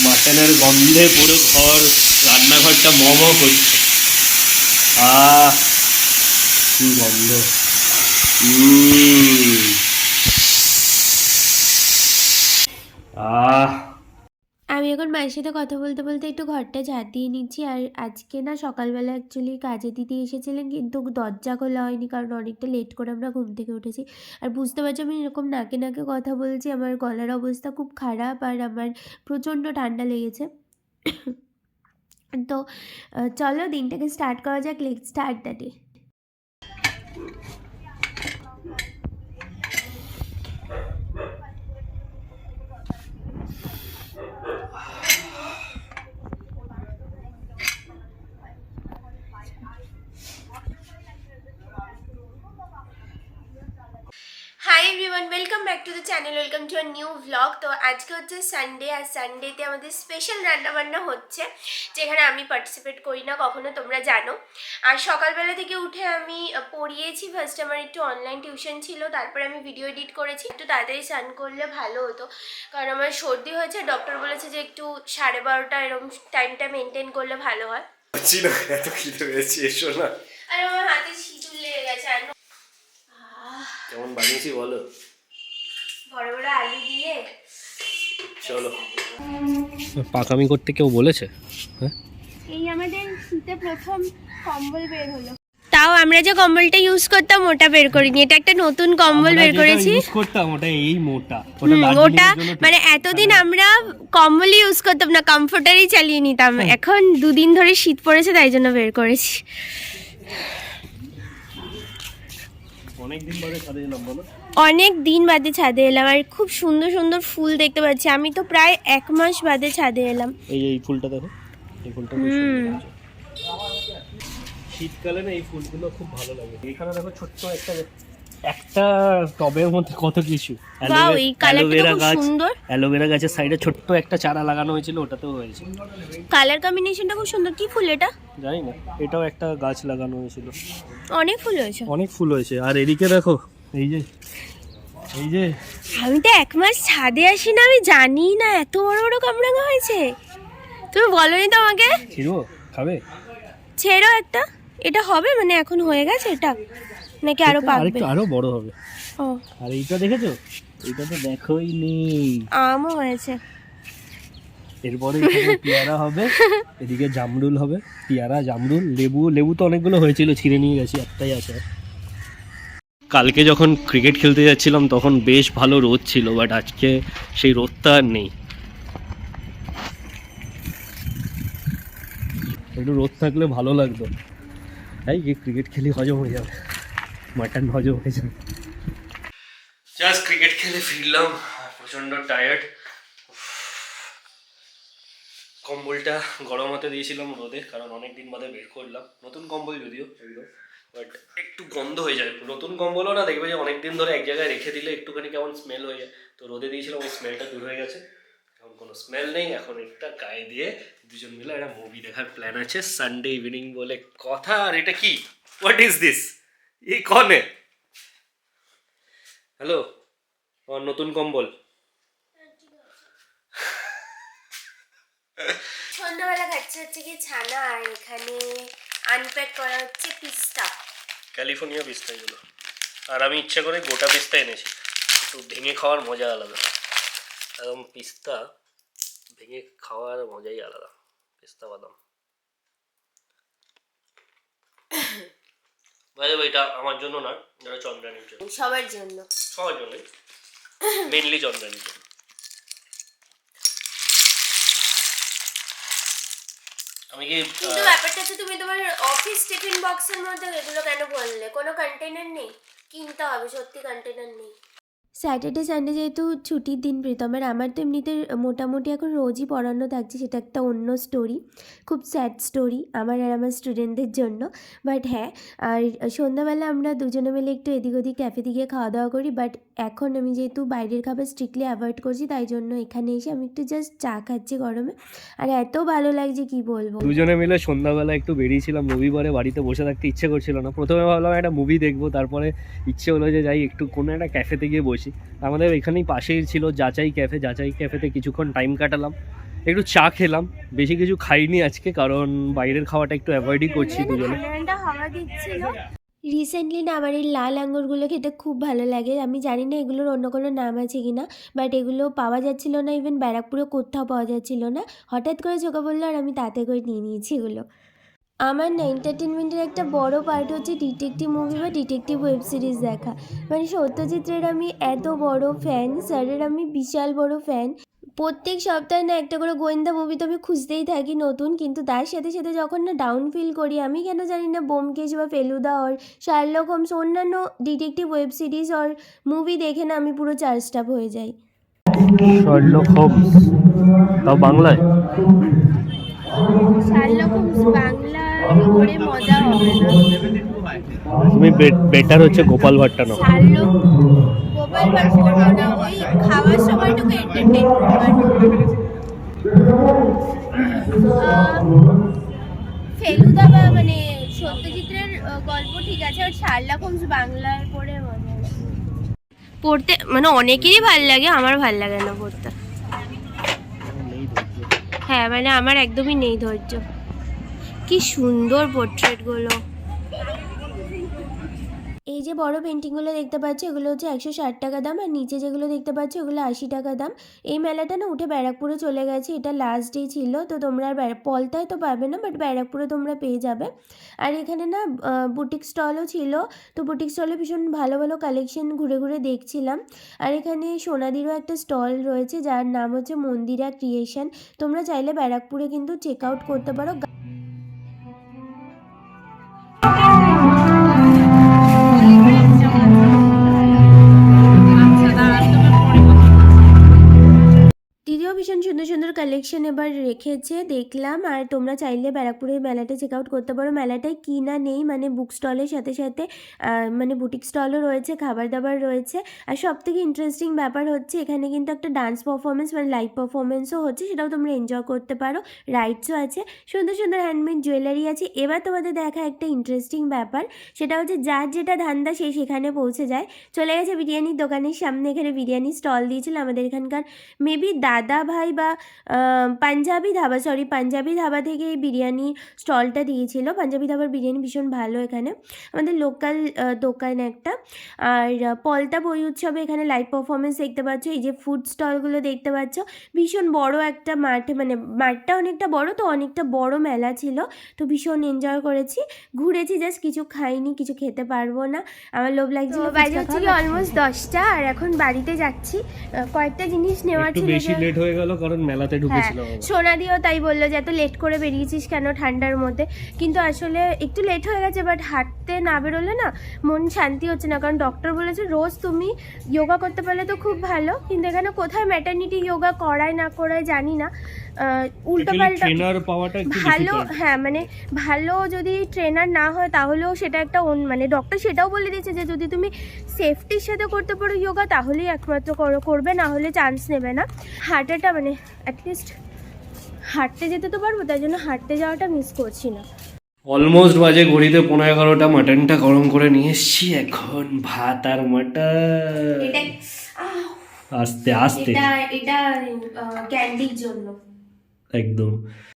মাটনের গন্ধে পুরো ঘর রান্নাঘরটা মম করছে। আহ কি গন্ধ। আহ। আমি এখন মায়ের সাথে কথা বলতে বলতে একটু ঘরটা ঝাড় দিয়ে নিচ্ছি। আর আজকে না সকালবেলা অ্যাকচুয়ালি কাজে দিদি এসেছিলেন, কিন্তু দরজা খোলা হয়নি, কারণ অনেকটা লেট করে আমরা ঘুম থেকে উঠেছি। আর বুঝতে পারছি আমি এরকম নাকে নাকে কথা বলছি, আমার গলার অবস্থা খুব খারাপ আর আমার প্রচণ্ড ঠান্ডা লেগেছে। তো চলো দিনটাকে স্টার্ট করা যাক let start দ্যাটে hi everyone welcome back to the channel welcome to our new vlog তো আজকে হচ্ছে সানডে আর সানডেতে আমাদের স্পেশাল রান্নাবান্না হচ্ছে যেখানে আমি পার্টিসিপেট করি না কখনো তোমরা জানো। আর সকালবেলা থেকে উঠে আমি পড়িয়েছি ফার্স্ট আমার একটু অনলাইন টিউশন ছিল তারপরে আমি ভিডিও এডিট করেছি। একটু তাড়াতাড়ি স্নান করলে ভালো হতো কারণ আমার সর্দি হয়েছে ডক্টর বলেছে যে একটু সাড়ে বারোটা এরকম টাইমটা মেনটেন করলে ভালো হয়। এত খিদে পেয়েছি এসো না। আর আমার হাতে সিঁদুর লেগে গেছে আর আহ, কেমন বানিয়েছি বলো। বড় বড় আলু দিয়ে চলো। পাকামি করতে কেউ বলেছে? হ্যাঁ? এই আমাদের শীতে প্রথম কম্বল বের হলো। তাও আমরা যে কম্বলটা ইউজ করতাম ওটা বের করিনি। এটা একটা নতুন কম্বল বের করেছি। ইউজ করতাম ওটা এই মোটা। ওটা মানে এতদিন আমরা কম্বলই ইউজ করতাম না কমফোর্টারই চালিয়ে নিতাম। এখন দুদিন ধরে শীত পড়েছে তাই জন্য বের করেছি অনেকদিন বাদে ছাদে এলাম বলো অনেক দিন বাদে ছাদে এলাম আর খুব সুন্দর সুন্দর ফুল দেখতে পাচ্ছি। আমি তো প্রায় এক মাস বাদে ছাদে এলাম। এই এই ফুলটা দেখো এই ফুলটা শীতকালে না এই ফুলগুলো খুব ভালো লাগে। এখানে দেখো ছোট্ট একটা একটা টবের মধ্যে কত কিছু? অ্যালোভেরা গাছ সুন্দর। অ্যালোভেরা গাছের সাইডে ছোট্ট একটা চারা লাগানো হয়েছিল ওটাতেও হয়েছে। কালার কম্বিনেশনটা খুব সুন্দর। কি ফুল এটা? জানি না এটাও একটা গাছ লাগানো হয়েছিল। অনেক ফুল হয়েছে। অনেক ফুল হয়েছে। আর এদিকে দেখো এই যে এই যে। আমি তো এক মাস ছাদে আসি না আমি জানি না এত বড় বড় কামরাঙা হয়েছে। তুমি বলনি তো আমাকে? ছিড়বো? খাবে? ছেড়ো একটা। এটা হবে? মানে এখন হয়ে গেছে? এটা নাকি আরও পাকবে আরেকটু আরও বড় হবে। ও। আর এইটা দেখেছ? এইটা তো দেখোই নি। আমও হয়েছে। এরপরে পেয়ারা হবে এদিকে জামরুল হবে পেয়ারা জামরুল লেবু লেবু তো অনেকগুলো হয়েছিল ছিঁড়ে নিয়ে গেছি একটাই আছে। কালকে যখন ক্রিকেট খেলতে যাচ্ছিলাম তখন বেশ ভালো রোদ ছিল বাট আজকে সেই রোদটা আর নেই। একটু রোদ থাকলে ভালো লাগতো। তাই কি ক্রিকেট খেলি হজম হয়ে যাবে। মাটন হজম হয়ে যাবে। জাস্ট ক্রিকেট খেলে ফিরলাম, প্রচণ্ড টায়ার্ড কম্বলটা গরম হতে দিয়েছিলাম রোদে, কারণ অনেক দিন বাদে বের করলাম। নতুন কম্বল যদিও বাট একটু গন্ধ হয়ে যায়। নতুন কম্বলও না, দেখবে যে অনেক দিন ধরে এক জায়গায় রেখে দিলে একটুখানি কেমন স্মেল হয়ে যায়। তো রোদে দিয়েছিলাম, ওই স্মেলটা দূর হয়ে গেছে। এখন কোনো স্মেল নেই, এখন একটা গায়ে দিয়ে দুজন মিলে একটা মুভি দেখার প্ল্যান আছে। সানডে ইভিনিং বলে কথা, আর এটা কি? হোয়াট ইজ দিস এই কনে? হ্যালো আমার নতুন কম্বল। সন্ধ্যাবেলা খাচ্ছে হচ্ছে কি ছানা আর এখানে আনপ্যাক করা হচ্ছে পিস্তা ক্যালিফোর্নিয়া পিস্তা এগুলো আর আমি ইচ্ছা করে গোটা পিস্তা এনেছি। একটু ভেঙে খাওয়ার মজা আলাদা। একদম পিস্তা ভেঙে খাওয়ার মজাই আলাদা। পিস্তা বাদাম। বাজে এটা আমার জন্য না এটা চন্দ্রানীর জন্য। সবার জন্য। সবার জন্যই। মেনলি চন্দ্রানীর জন্য। আমি কি কিন্তু ব্যাপারটা হচ্ছে তুমি তোমার অফিস টিফিন বক্সের মধ্যে এগুলো কেন বললে? কোনো কন্টেনার নেই? কিনতে হবে সত্যি কন্টেনার নেই। স্যাটারডে, সানডে যেহেতু ছুটির দিন প্রীতমের আমার তো এমনিতে মোটামুটি এখন রোজই পড়ানো থাকছে, সেটা একটা অন্য স্টোরি খুব স্যাড স্টোরি আমার আর আমার স্টুডেন্টদের জন্য। বাট হ্যাঁ আর সন্ধ্যাবেলা আমরা দুজনে মিলে একটু এদিক ওদিক ক্যাফেতে গিয়ে খাওয়া দাওয়া করি বাট এখন আমি যেহেতু বাইরের খাবার স্ট্রিক্টলি অ্যাভয়েড করছি, তাই জন্য এখানে এসে আমি একটু জাস্ট চা খাচ্ছি গরমে। আর এত ভালো লাগছে কি বলব? দুজনে মিলে সন্ধ্যাবেলা একটু বেরিয়েছিলাম রবিবারে বাড়িতে বসে থাকতে ইচ্ছে করছিল না। প্রথমে ভাবলাম একটা মুভি দেখব, তারপরে ইচ্ছে হলো যে যাই একটু কোনো একটা ক্যাফেতে গিয়ে বসি। আমাদের এখানেই পাশেই ছিল যাচাই ক্যাফে। যাচাই ক্যাফেতে কিছুক্ষণ টাইম কাটালাম। একটু চা খেলাম। বেশি কিছু খাইনি আজকে কারণ বাইরের খাওয়াটা একটু অ্যাভয়েডই করছি দুজনে। রিসেন্টলি না আমার এই লাল আঙ্গুরগুলো খেতে খুব ভালো লাগে। আমি জানি না এগুলোর অন্য কোনো নাম আছে কি না বাট এগুলো পাওয়া যাচ্ছিল না ইভেন ব্যারাকপুরে কোথাও পাওয়া যাচ্ছিল না। হঠাৎ করে চোখে বলল আর আমি তাতে করে নিয়ে নিয়েছি এগুলো। আমার না এন্টারটেনমেন্টের একটা বড় পার্ট হচ্ছে ডিটেকটিভ মুভি বা ডিটেকটিভ ওয়েব সিরিজ দেখা। মানে সত্যজিৎ রায়ের আমি এত বড় ফ্যান স্যারের আমি বিশাল বড় ফ্যান প্রত্যেক সপ্তাহে না একটা করে গোয়েন্দা মুভি তো আমি খুঁজতেই থাকি নতুন কিন্তু তার সাথে সাথে যখন না ডাউন ফিল করি আমি কেন জানি না বোমকেশ বা ফেলুদা ওর শার্লক হোমস অন্যান্য detective web series or movie দেখে না আমি পুরো চার্জড আপ হয়ে যাই। শার্লক হোমস তাও বাংলায়? Sherlock Holmes Bangla. করে মজা হবে। না তুমি বেটার হচ্ছে গোপাল ভাট্টা গোপাল না ওই খাওয়ার সময়টুকু এন্টারটেনমেন্ট ফেলুদা বা মানে সত্যজিতের গল্প ঠিক আছে আর হোমস পড়ে পড়তে মানে অনেকেরই ভালো লাগে আমার ভালো লাগে না পড়তে। হ্যাঁ মানে আমার একদমই নেই ধৈর্য। কি সুন্দর পোর্ট্রেটগুলো এই যে বড় পেন্টিংগুলো দেখতে পাচ্ছ, এগুলো হচ্ছে একশো ষাট টাকা দাম, আর নিচে যেগুলো দেখতে পাচ্ছ, ওগুলো আশি টাকা দাম। এই মেলাটা না উঠে ব্যারাকপুরে চলে গেছে, এটা লাস্ট ডে ছিল, তো তোমরা আর পলতায় তো পাবে না বাট ব্যারাকপুরে তোমরা পেয়ে যাবে। আর এখানে না বুটিক স্টলও ছিল, তো বুটিক স্টলে ভীষণ ভালো ভালো কালেকশন ঘুরে ঘুরে দেখছিলাম। আর এখানে সোনাদিরও একটা স্টল রয়েছে, যার নাম হচ্ছে মন্দিরা ক্রিয়েশন তোমরা চাইলে ব্যারাকপুরে কিন্তু চেক আউট করতে পারো। কালেকশন এবার রেখেছে, দেখলাম। আর তোমরা চাইলে ব্যারাকপুরের মেলাটা চেক আউট করতে পারো। মেলাটায় কি না নেই মানে বুক স্টলের সাথে সাথে মানে বুটিক স্টলও রয়েছে খাবার দাবার রয়েছে। আর সব থেকে ইন্টারেস্টিং ব্যাপার হচ্ছে, এখানে কিন্তু একটা ডান্স পারফরমেন্স মানে লাইভ পারফরমেন্সও হচ্ছে, সেটাও তোমরা এনজয় করতে পারো। রাইডসও আছে, সুন্দর সুন্দর হ্যান্ডমেড জুয়েলারি আছে। এবার তোমাদের দেখা একটা ইন্টারেস্টিং ব্যাপার, সেটা হচ্ছে যার যেটা ধান্দা সে সেখানে পৌঁছে যায়। চলে গেছে বিরিয়ানির দোকানের সামনে, এখানে বিরিয়ানি স্টল দিয়েছিল আমাদের এখানকার। মেবি দাদা ভাই বা পাঞ্জাবি ধাবা সরি পাঞ্জাবি ধাবা থেকে এই বিরিয়ানি স্টলটা দিয়েছিল। পাঞ্জাবি ধাবার বিরিয়ানি ভীষণ ভালো এখানে। আমাদের লোকাল দোকান একটা। আর পলতা বই উৎসবে এখানে লাইভ পারফরমেন্স দেখতে পাচ্ছ। এই যে ফুড স্টলগুলো দেখতে পাচ্ছ। ভীষণ বড় একটা মাঠে মানে মাঠটা অনেকটা বড় তো অনেকটা বড় মেলা ছিল। তো ভীষণ এনজয় করেছি। ঘুরেছি জাস্ট কিছু খাইনি কিছু খেতে পারব না। আমার লোভ লাগছিল বাজে হচ্ছে কি অলমোস্ট দশটা আর এখন বাড়িতে যাচ্ছি। কয়েকটা জিনিস নেওয়ার একটু ছিল বেশি লেট হয়ে গেল কারণ মেলাতে হ্যাঁ ঢুকেছিলাম সোনাদিও তাই বলল যে এত লেট করে বেরিয়েছিস কেন ঠান্ডার মধ্যে? কিন্তু আসলে একটু লেট হয়ে গেছে বাট হাঁটতে না বেরোলে না মন শান্তি হচ্ছে না। কারণ ডক্টর বলেছে রোজ তুমি যোগা করতে পারলে তো খুব ভালো কিন্তু এখানে কোথায় ম্যাটার্নিটি যোগা করায় না করায় জানি না। উল্টো পাল্টা ট্রেনার পাওয়াটা একটু ভালো হ্যাঁ মানে ভালো যদি ট্রেনার না হয় তাহলেও সেটা একটা মানে ডক্টর সেটাও বলে দিয়েছে যে যদি তুমি সেফটির সাথে করতে পারো যোগা তাহলেই একমাত্র করো করবে না হলে চান্স নেবে না। হাঁটাটা মানে অ্যাটলিস্ট হাঁটতে যেতে তো পারব তাই জন্য হাঁটতে যাওয়াটা মিস করছি না। অলমোস্ট বাজে ঘড়িতে পনেরো এগারোটা মাটনটা গরম করে নিয়ে এসছি এখন ভাত আর মাটন আস্তে আস্তে। এটা এটা ক্যান্ডির জন্য। একদম।